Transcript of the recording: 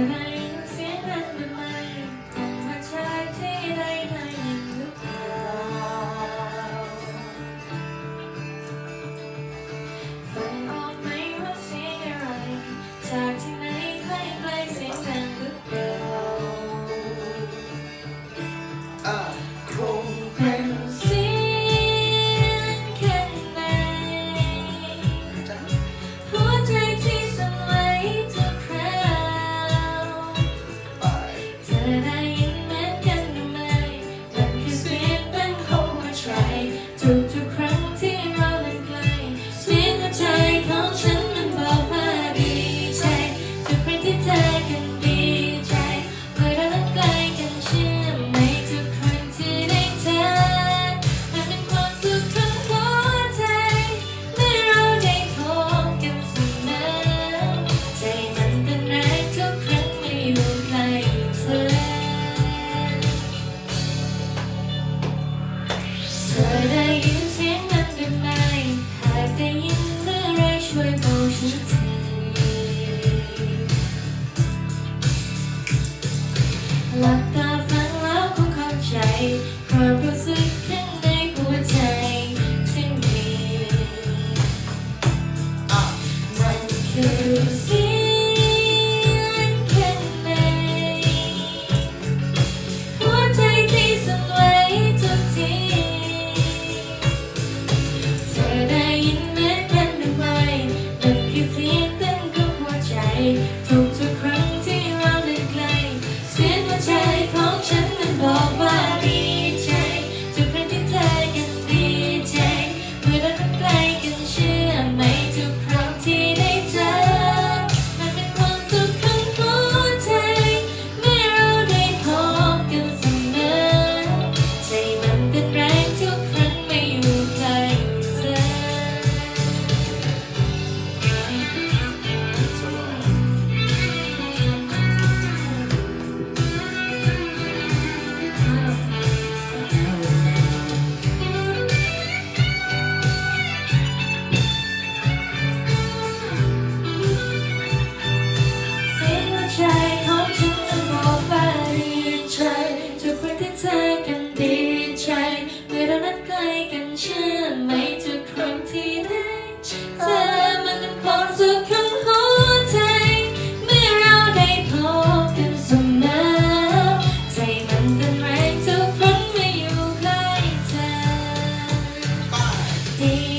Amen. ได้ยินเสียงนั้นอยู่ไหนหากได้ยินเมื่อไรช่วยบอกฉันทีหลับตาฟังแล้วคงเข้าใจความรู้สึกข้างในหัวใจที่มีมันคือ day.